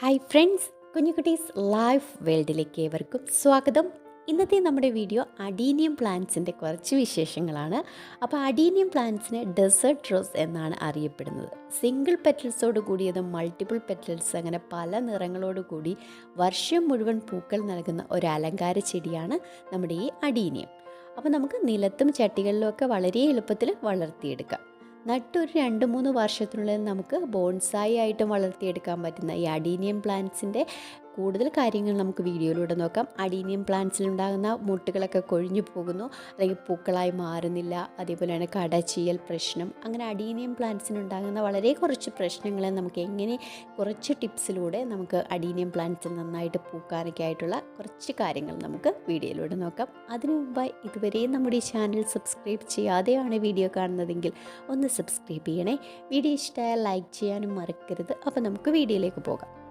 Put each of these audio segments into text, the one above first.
Hi friends കുഞ്ഞുകുട്ടീസ് life വേൾഡിലേക്ക് ഏവർക്കും സ്വാഗതം. ഇന്നത്തെ നമ്മുടെ വീഡിയോ അഡീനിയം പ്ലാന്റ്സിന്റെ കുറച്ച് വിശേഷങ്ങളാണ്. അപ്പോൾ അഡീനിയം പ്ലാന്റ്സിനെ ഡെസേർട്ട് റോസ് എന്നാണ് അറിയപ്പെടുന്നത്. സിംഗിൾ പെറ്റൽസോട് കൂടിയതും മൾട്ടിപ്പിൾ പെറ്റൽസ് അങ്ങനെ പല നിറങ്ങളോട് കൂടി വർഷം മുഴുവൻ പൂക്കൾ നൽകുന്ന ഒരു അലങ്കാര ചെടിയാണ് നമ്മുടെ ഈ അഡീനിയം അപ്പോൾ നമുക്ക് നിലത്തും ചട്ടികളിലും ഒക്കെ വളരെ എളുപ്പത്തിൽ വളർത്തിയെടുക്കാം. നട്ടൊരു രണ്ട് മൂന്ന് വർഷത്തിനുള്ളിൽ നമുക്ക് ബോൺസായി ആയിട്ടും വളർത്തിയെടുക്കാൻ പറ്റുന്ന ഈ അഡീനിയം പ്ലാന്റ്സിന്റെ കൂടുതൽ കാര്യങ്ങൾ നമുക്ക് വീഡിയോയിലൂടെ നോക്കാം. അഡീനിയം പ്ലാന്റ്സിലുണ്ടാകുന്ന മുട്ടുകളൊക്കെ കൊഴിഞ്ഞു പോകുന്നു. അല്ലെങ്കിൽ പൂക്കളായി മാറുന്നില്ല. അതേപോലെയാണ് തന്നെ കടചീയൽ പ്രശ്നം. അങ്ങനെ അഡീനിയം പ്ലാന്റ്സിനുണ്ടാകുന്ന വളരെ കുറച്ച് പ്രശ്നങ്ങളെ നമുക്ക് എങ്ങനെ കുറച്ച് ടിപ്സിലൂടെ നമുക്ക് അഡീനിയം പ്ലാന്റ്സിൽ നന്നായിട്ട് പൂക്കാനൊക്കെ ആയിട്ടുള്ള കുറച്ച് കാര്യങ്ങൾ നമുക്ക് വീഡിയോയിലൂടെ നോക്കാം. അതിനു മുമ്പായി ഇതുവരെ നമ്മുടെ ചാനൽ സബ്സ്ക്രൈബ് ചെയ്യാതെയാണ് വീഡിയോ കാണുന്നതെങ്കിൽ ഒന്ന് സബ്സ്ക്രൈബ് ചെയ്യണേ. വീഡിയോ ഇഷ്ടമായാൽ ലൈക്ക് ചെയ്യാനും മറക്കരുത്. അപ്പോൾ നമുക്ക് വീഡിയോയിലേക്ക് പോകാം.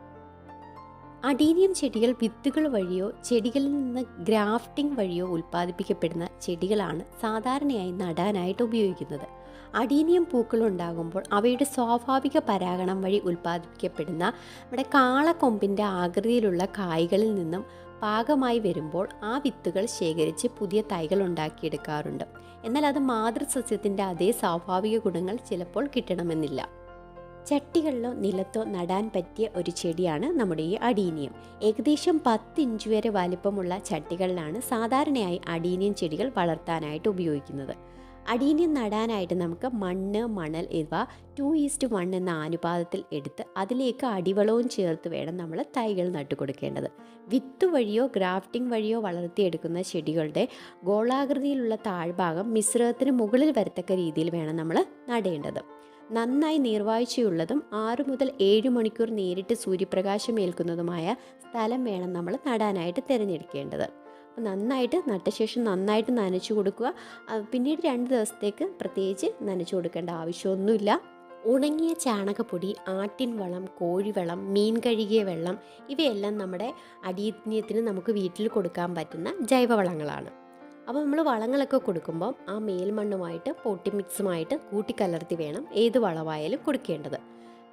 അഡീനിയം ചെടികൾ വിത്തുകൾ വഴിയോ ചെടികളിൽ നിന്ന് ഗ്രാഫ്റ്റിംഗ് വഴിയോ ഉൽപ്പാദിപ്പിക്കപ്പെടുന്ന ചെടികളാണ് സാധാരണയായി നടാനായിട്ട് ഉപയോഗിക്കുന്നത്. അഡീനിയം പൂക്കൾ ഉണ്ടാകുമ്പോൾ അവയുടെ സ്വാഭാവിക പരാഗണം വഴി ഉൽപ്പാദിപ്പിക്കപ്പെടുന്ന നമ്മുടെ കാളക്കൊമ്പിന്റെ ആകൃതിയിലുള്ള കായ്കളിൽ നിന്നും പാകമായി വരുമ്പോൾ ആ വിത്തുകൾ ശേഖരിച്ച് പുതിയ തൈകൾ ഉണ്ടാക്കിയെടുക്കാറുണ്ട്. എന്നാൽ അത് മാതൃസസ്യത്തിന്റെ അതേ സ്വാഭാവിക ഗുണങ്ങൾ ചിലപ്പോൾ കിട്ടണമെന്നില്ല. ചട്ടികളിലോ നിലത്തോ നടാൻ പറ്റിയ ഒരു ചെടിയാണ് നമ്മുടെ ഈ അടീനിയം. ഏകദേശം പത്ത് ഇഞ്ച് വരെ വലിപ്പമുള്ള ചട്ടികളിലാണ് സാധാരണയായി അടീനിയം ചെടികൾ വളർത്താനായിട്ട് ഉപയോഗിക്കുന്നത്. അടീനിയം നടാനായിട്ട് നമുക്ക് മണ്ണ് മണൽ ഇവ ടു ഈസ്റ്റ് വൺ എന്ന അനുപാതത്തിൽ എടുത്ത് അതിലേക്ക് അടിവളവും ചേർത്ത് വേണം നമ്മൾ തൈകൾ നട്ടുകൊടുക്കേണ്ടത്. വിത്ത് വഴിയോ ഗ്രാഫ്റ്റിംഗ് വഴിയോ വളർത്തിയെടുക്കുന്ന ചെടികളുടെ ഗോളാകൃതിയിലുള്ള താഴ്ഭാഗം മിശ്രിതത്തിന് മുകളിൽ വരത്തക്ക രീതിയിൽ വേണം നമ്മൾ നടേണ്ടത്. നന്നായി നീർവാഴ്ചയുള്ളതും ആറു മുതൽ ഏഴ് മണിക്കൂർ നേരിട്ട് സൂര്യപ്രകാശം ഏൽക്കുന്നതുമായ സ്ഥലം വേണം നമ്മൾ നടാനായിട്ട് തിരഞ്ഞെടുക്കേണ്ടത്. നന്നായിട്ട് നട്ട ശേഷം നന്നായിട്ട് നനച്ചു കൊടുക്കുക. പിന്നീട് രണ്ട് ദിവസത്തേക്ക് പ്രത്യേകിച്ച് നനച്ചു കൊടുക്കേണ്ട ആവശ്യമൊന്നുമില്ല. ഉണങ്ങിയ ചാണകപ്പൊടി ആട്ടിൻ വളം കോഴിവളം മീൻ കഴുകിയ വെള്ളം ഇവയെല്ലാം നമ്മുടെ അടിയത്തിന് നമുക്ക് വീട്ടിൽ കൊടുക്കാൻ പറ്റുന്ന ജൈവവളങ്ങളാണ് അപ്പോൾ നമ്മൾ വളങ്ങളൊക്കെ കൊടുക്കുമ്പോൾ ആ മേൽമണ്ണുമായിട്ട് പോട്ടി മിക്സുമായിട്ട് കൂട്ടിക്കലർത്തി വേണം ഏത് വളമായാലും കൊടുക്കേണ്ടത്.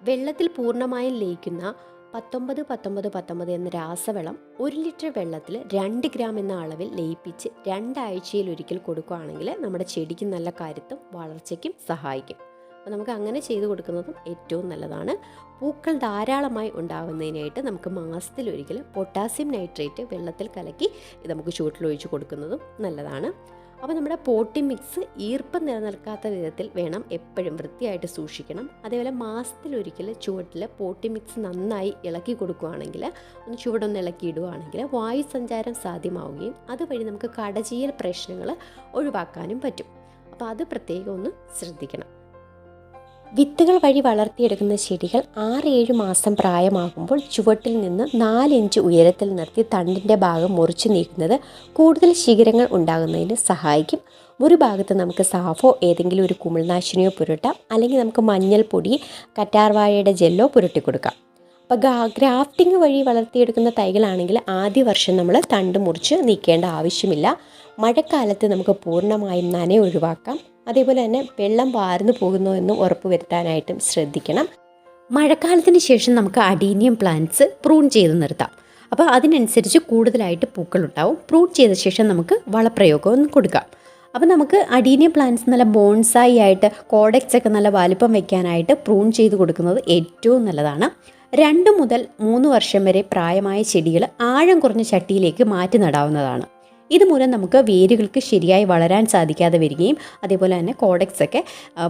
വെള്ളത്തിൽ പൂർണമായും ലയിക്കുന്ന പത്തൊമ്പത് പത്തൊമ്പത് പത്തൊമ്പത് എന്ന രാസവളം ഒരു ലിറ്റർ വെള്ളത്തിൽ രണ്ട് ഗ്രാം എന്ന അളവിൽ ലയിപ്പിച്ച് രണ്ടാഴ്ചയിൽ ഒരിക്കൽ കൊടുക്കുകയാണെങ്കിൽ നമ്മുടെ ചെടിക്ക് നല്ല കരുത്തും വളർച്ചയ്ക്കും സഹായിക്കും. അപ്പോൾ നമുക്ക് അങ്ങനെ ചെയ്തു കൊടുക്കുന്നതും ഏറ്റവും നല്ലതാണ്. പൂക്കൾ ധാരാളമായി ഉണ്ടാകുന്നതിനായിട്ട് നമുക്ക് മാസത്തിലൊരിക്കൽ പൊട്ടാസ്യം നൈട്രേറ്റ് വെള്ളത്തിൽ കലക്കി ഇത് നമുക്ക് ചൂട്ടിലൊഴിച്ച് കൊടുക്കുന്നതും നല്ലതാണ്. അപ്പോൾ നമ്മുടെ പോട്ടി മിക്സ് ഈർപ്പം നിലനിൽക്കാത്ത വിധത്തിൽ വേണം എപ്പോഴും വൃത്തിയായിട്ട് സൂക്ഷിക്കണം. അതേപോലെ മാസത്തിലൊരിക്കൽ ചുവട്ടിൽ പോട്ടി മിക്സ് നന്നായി ഇളക്കി കൊടുക്കുകയാണെങ്കിൽ ഒന്ന് ചുവടൊന്ന് ഇളക്കി ഇടുകയാണെങ്കിൽ വായു സഞ്ചാരം സാധ്യമാവുകയും അതുവഴി നമുക്ക് കടചീയൽ പ്രശ്നങ്ങൾ ഒഴിവാക്കാനും പറ്റും. അപ്പോൾ അത് പ്രത്യേകം ഒന്ന് ശ്രദ്ധിക്കണം. വിത്തുകൾ വഴി വളർത്തിയെടുക്കുന്ന ചെടികൾ ആറ് ഏഴ് മാസം പ്രായമാകുമ്പോൾ ചുവട്ടിൽ നിന്ന് നാലിഞ്ച് ഉയരത്തിൽ നിർത്തി തണ്ടിന്റെ ഭാഗം മുറിച്ചു നീക്കുന്നത് കൂടുതൽ ശിഖരങ്ങൾ ഉണ്ടാകുന്നതിന് സഹായിക്കും. ഒരു ഭാഗത്ത് നമുക്ക് സാഫോ ഏതെങ്കിലും ഒരു കുമിൾനാശിനിയോ പുരട്ടാം. അല്ലെങ്കിൽ നമുക്ക് മഞ്ഞൾപ്പൊടി കറ്റാർവാഴയുടെ ജെല്ലോ പുരട്ടി കൊടുക്കാം അപ്പോൾ ഗ്രാഫ്റ്റിംഗ് വഴി വളർത്തിയെടുക്കുന്ന തൈകളാണെങ്കിൽ ആദ്യ വർഷം നമ്മൾ തണ്ട് മുറിച്ച് നീക്കേണ്ട ആവശ്യമില്ല. മഴക്കാലത്ത് നമുക്ക് പൂർണമായും നന ഒഴിവാക്കാം അതേപോലെ തന്നെ വെള്ളം വാർന്നു പോകുന്നോ എന്ന് ഉറപ്പ് വരുത്താനായിട്ടും ശ്രദ്ധിക്കണം. മഴക്കാലത്തിന് ശേഷം നമുക്ക് അഡീനിയം പ്ലാന്റ്സ് പ്രൂൺ ചെയ്ത് നിർത്താം. അപ്പോൾ അതിനനുസരിച്ച് കൂടുതലായിട്ട് പൂക്കൾ ഉണ്ടാവും പ്രൂൺ ചെയ്ത ശേഷം നമുക്ക് വളപ്രയോഗം കൊടുക്കാം. അപ്പോൾ നമുക്ക് അഡീനിയം പ്ലാന്റ്സ് നല്ല ബോൺസായി ആയിട്ട് കോഡക്സ് ഒക്കെ നല്ല വലുപ്പം വെക്കാനായിട്ട് പ്രൂൺ ചെയ്ത് കൊടുക്കുന്നത് ഏറ്റവും നല്ലതാണ്. രണ്ട് മുതൽ മൂന്ന് വർഷം വരെ പ്രായമായ ചെടികൾ ആഴം കുറഞ്ഞ ചട്ടിയിലേക്ക് മാറ്റി നടാവുന്നതാണ്. ഇതുമൂലം നമുക്ക് വേരുകൾക്ക് ശരിയായി വളരാൻ സാധിക്കാതെ വരികയും അതേപോലെ തന്നെ കോഡക്സ് ഒക്കെ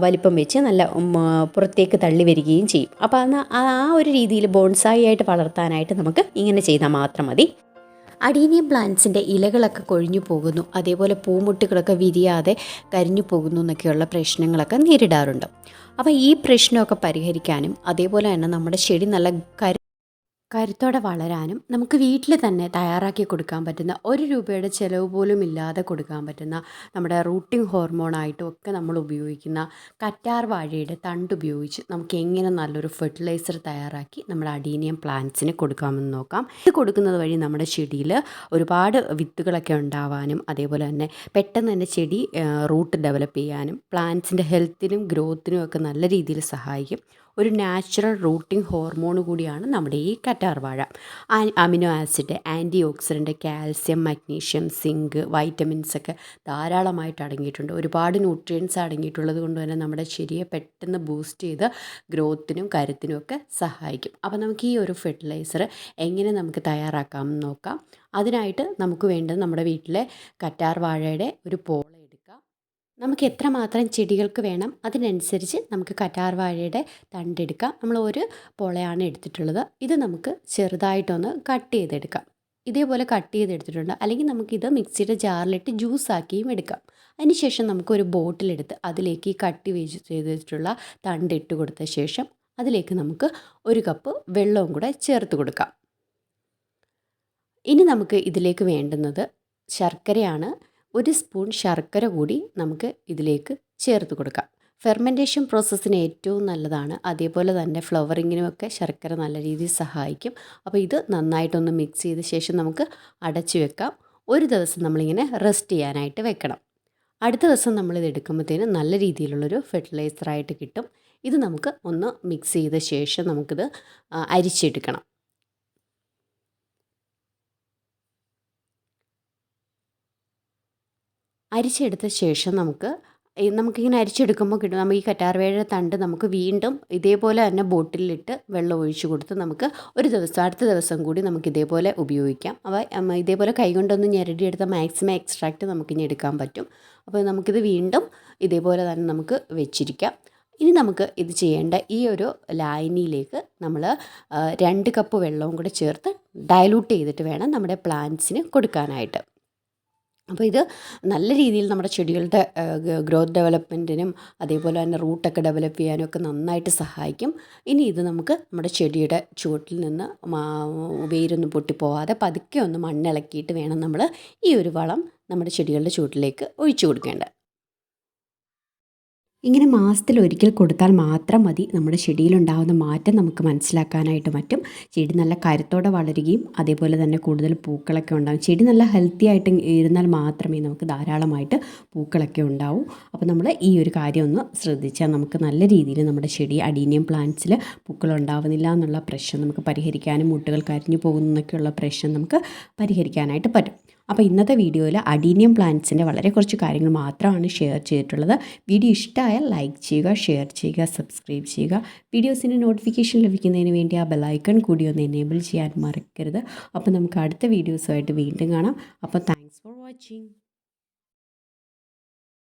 വലിപ്പം വെച്ച് നല്ല പുറത്തേക്ക് തള്ളി വരികയും ചെയ്യും. അപ്പോൾ അന്ന് ആ ഒരു രീതിയിൽ ബോൺസായി ആയിട്ട് വളർത്താനായിട്ട് നമുക്ക് ഇങ്ങനെ ചെയ്താൽ മാത്രം മതി. അഡീനിയം പ്ലാന്റ്സിന്റെ ഇലകളൊക്കെ കൊഴിഞ്ഞു പോകുന്നു. അതേപോലെ പൂമുട്ടുകളൊക്കെ വിരിയാതെ കരിഞ്ഞു പോകുന്നു എന്നൊക്കെയുള്ള പ്രശ്നങ്ങളൊക്കെ നേരിടാറുണ്ട്. അപ്പോൾ ഈ പ്രശ്നമൊക്കെ പരിഹരിക്കാനും അതേപോലെ തന്നെ നമ്മുടെ ചെടി നല്ല കരു കരുത്തോടെ വളരാനും നമുക്ക് വീട്ടിൽ തന്നെ തയ്യാറാക്കി കൊടുക്കാൻ പറ്റുന്ന ഒരു രൂപയുടെ ചിലവ് പോലും ഇല്ലാതെ കൊടുക്കാൻ പറ്റുന്ന നമ്മുടെ റൂട്ടിംഗ് ഹോർമോണായിട്ടും ഒക്കെ നമ്മൾ ഉപയോഗിക്കുന്ന കറ്റാർ വാഴയുടെ തണ്ട് ഉപയോഗിച്ച് നമുക്ക് എങ്ങനെ നല്ലൊരു ഫെർട്ടിലൈസർ തയ്യാറാക്കി നമ്മുടെ അഡീനിയം പ്ലാന്റ്സിന് കൊടുക്കാമെന്ന് നോക്കാം. ഇത് കൊടുക്കുന്നത് വഴി നമ്മുടെ ചെടിയിൽ ഒരുപാട് വിത്തുകളൊക്കെ ഉണ്ടാവാനും അതേപോലെ തന്നെ പെട്ടെന്ന് തന്നെ ചെടി റൂട്ട് ഡെവലപ്പ് ചെയ്യാനും പ്ലാന്റ്സിന്റെ ഹെൽത്തിനും ഗ്രോത്തിനും ഒക്കെ നല്ല രീതിയിൽ സഹായിക്കും. ഒരു നാച്ചുറൽ റൂട്ടിംഗ് ഹോർമോൺ കൂടിയാണ് നമ്മുടെ ഈ കറ്റാർ വാഴ amino acid antioxidant calcium magnesium zinc vitamins ഒക്കെ ധാരാളമായിട്ട് അടങ്ങിയിട്ടുണ്ട്. ഒരുപാട് ന്യൂട്രിയൻസ് അടങ്ങിയിട്ടുള്ളത് കൊണ്ട് തന്നെ നമ്മുടെ ശരിയെ പെട്ടെന്ന് ബൂസ്റ്റ് ചെയ്ത് ഗ്രോത്തിനും കരുത്തിനും ഒക്കെ സഹായിക്കും. അപ്പോൾ നമുക്ക് ഈ ഒരു ഫെർട്ടിലൈസർ എങ്ങനെ നമുക്ക് തയ്യാറാക്കാം നോക്കാം. അതിനായിട്ട് നമുക്ക് വേണ്ടത് നമ്മുടെ വീട്ടിലെ കറ്റാർ വാഴയുടെ ഒരു പോള എടുക്കാം നമുക്ക് എത്രമാത്രം ചെടികൾക്ക് വേണം അതിനനുസരിച്ച് നമുക്ക് കറ്റാർ വാഴയുടെ തണ്ടെടുക്കാം നമ്മൾ ഒരു പൊളയാണ് എടുത്തിട്ടുള്ളത്. ഇത് നമുക്ക് ചെറുതായിട്ടൊന്ന് കട്ട് ചെയ്തെടുക്കാം. ഇതേപോലെ കട്ട് ചെയ്തെടുത്തിട്ടുണ്ട്. അല്ലെങ്കിൽ നമുക്കിത് മിക്സിയുടെ ജാറിലിട്ട് ജ്യൂസാക്കിയും എടുക്കാം. അതിനുശേഷം നമുക്കൊരു ബോട്ടിലെടുത്ത് അതിലേക്ക് ഈ കട്ടി വെച്ച് ചെയ്തിട്ടുള്ള തണ്ട് ഇട്ട് കൊടുത്ത ശേഷം അതിലേക്ക് നമുക്ക് ഒരു കപ്പ് വെള്ളവും കൂടെ ചേർത്ത് കൊടുക്കാം. ഇനി നമുക്ക് ഇതിലേക്ക് വേണ്ടുന്നത് ശർക്കരയാണ്. ഒരു സ്പൂൺ ശർക്കര കൂടി നമുക്ക് ഇതിലേക്ക് ചേർത്ത് കൊടുക്കാം. ഫെർമെന്റേഷൻ പ്രോസസ്സിന് ഏറ്റവും നല്ലതാണ്. അതേപോലെ തന്നെ ഫ്ലവറിങ്ങിനുമൊക്കെ ശർക്കര നല്ല രീതിയിൽ സഹായിക്കും. അപ്പോൾ ഇത് നന്നായിട്ടൊന്ന് മിക്സ് ചെയ്ത ശേഷം നമുക്ക് അടച്ചു വെക്കാം. ഒരു ദിവസം നമ്മളിങ്ങനെ റെസ്റ്റ് ചെയ്യാനായിട്ട് വെക്കണം. അടുത്ത ദിവസം നമ്മളിത് എടുക്കുമ്പോഴത്തേനും നല്ല രീതിയിലുള്ളൊരു ഫെർട്ടിലൈസറായിട്ട് കിട്ടും. ഇത് നമുക്ക് ഒന്ന് മിക്സ് ചെയ്ത ശേഷം നമുക്കിത് അരിച്ചെടുക്കണം. അരിച്ചെടുത്ത ശേഷം നമുക്ക് നമുക്കിങ്ങനെ അരിച്ചെടുക്കുമ്പോൾ കിട്ടും. നമുക്ക് ഈ കറ്റാർവേഴ തണ്ട് നമുക്ക് വീണ്ടും ഇതേപോലെ തന്നെ ബോട്ടിലിട്ട് വെള്ളം ഒഴിച്ചു കൊടുത്ത് നമുക്ക് ഒരു ദിവസം അടുത്ത ദിവസം കൂടി നമുക്ക് ഇതേപോലെ ഉപയോഗിക്കാം. അവ ഇതേപോലെ കൈകൊണ്ടൊന്ന് ഞെരടിയെടുത്ത മാക്സിമം എക്സ്ട്രാക്റ്റ് നമുക്ക് ഇനി എടുക്കാൻ പറ്റും. അപ്പോൾ നമുക്കിത് വീണ്ടും ഇതേപോലെ തന്നെ നമുക്ക് വെച്ചിരിക്കാം. ഇനി നമുക്ക് ഇത് ചെയ്യേണ്ട ഈ ഒരു ലായനിയിലേക്ക് നമ്മൾ രണ്ട് കപ്പ് വെള്ളവും കൂടെ ചേർത്ത് ഡയലൂട്ട് ചെയ്തിട്ട് വേണം നമ്മുടെ പ്ലാന്റ്സിന് കൊടുക്കാനായിട്ട്. അപ്പോൾ ഇത് നല്ല രീതിയിൽ നമ്മുടെ ചെടികളുടെ ഗ്രോത്ത് ഡെവലപ്മെന്റിനും അതേപോലെ തന്നെ റൂട്ടൊക്കെ ഡെവലപ്പ് ചെയ്യാനും ഒക്കെ നന്നായിട്ട് സഹായിക്കും. ഇനി ഇത് നമുക്ക് നമ്മുടെ ചെടിയുടെ ചുവട്ടിൽ നിന്ന് വേരൊന്നും പൊട്ടിപ്പോവാതെ പതുക്കെ ഒന്ന് മണ്ണിളക്കിയിട്ട് വേണം നമ്മൾ ഈ ഒരു വളം നമ്മുടെ ചെടികളുടെ ചുവട്ടിലേക്ക് ഒഴിച്ചു കൊടുക്കേണ്ടത് ഇങ്ങനെ മാസത്തിൽ ഒരിക്കൽ കൊടുത്താൽ മാത്രം മതി. നമ്മുടെ ചെടിയിലുണ്ടാകുന്ന മാറ്റം നമുക്ക് മനസ്സിലാക്കാനായിട്ട് പറ്റും. ചെടി നല്ല കരുത്തോടെ വളരുകയും അതേപോലെ തന്നെ കൂടുതൽ പൂക്കളൊക്കെ ഉണ്ടാകും ചെടി നല്ല ഹെൽത്തി ആയിട്ട് ഇരുന്നാൽ മാത്രമേ നമുക്ക് ധാരാളമായിട്ട് പൂക്കളൊക്കെ ഉണ്ടാവൂ. അപ്പോൾ നമ്മൾ ഈ ഒരു കാര്യം ഒന്ന് ശ്രദ്ധിച്ചാൽ നമുക്ക് നല്ല രീതിയിൽ നമ്മുടെ ചെടി അഡീനിയം പ്ലാന്റ്സിൽ പൂക്കൾ ഉണ്ടാവുന്നില്ല എന്നുള്ള പ്രശ്നം നമുക്ക് പരിഹരിക്കാനും മുട്ടുകൾ കരിഞ്ഞു പോകുന്നൊക്കെയുള്ള പ്രശ്നം നമുക്ക് പരിഹരിക്കാനായിട്ട് പറ്റും. അപ്പോൾ ഇന്നത്തെ വീഡിയോയിൽ അഡീനിയം പ്ലാന്റ്സിന്റെ വളരെ കുറച്ച് കാര്യങ്ങൾ മാത്രമാണ് ഷെയർ ചെയ്തിട്ടുള്ളത്. വീഡിയോ ഇഷ്ടമായാൽ ലൈക്ക് ചെയ്യുക ഷെയർ ചെയ്യുക സബ്സ്ക്രൈബ് ചെയ്യുക. വീഡിയോസിന്റെ നോട്ടിഫിക്കേഷൻ ലഭിക്കുന്നതിന് വേണ്ടി ആ ബെല്ലൈക്കൺ കൂടി ഒന്ന് എനേബിൾ ചെയ്യാൻ മറക്കരുത്. അപ്പോൾ നമുക്ക് അടുത്ത വീഡിയോസുമായിട്ട് വീണ്ടും കാണാം. അപ്പോൾ താങ്ക്സ് ഫോർ വാച്ചിങ്.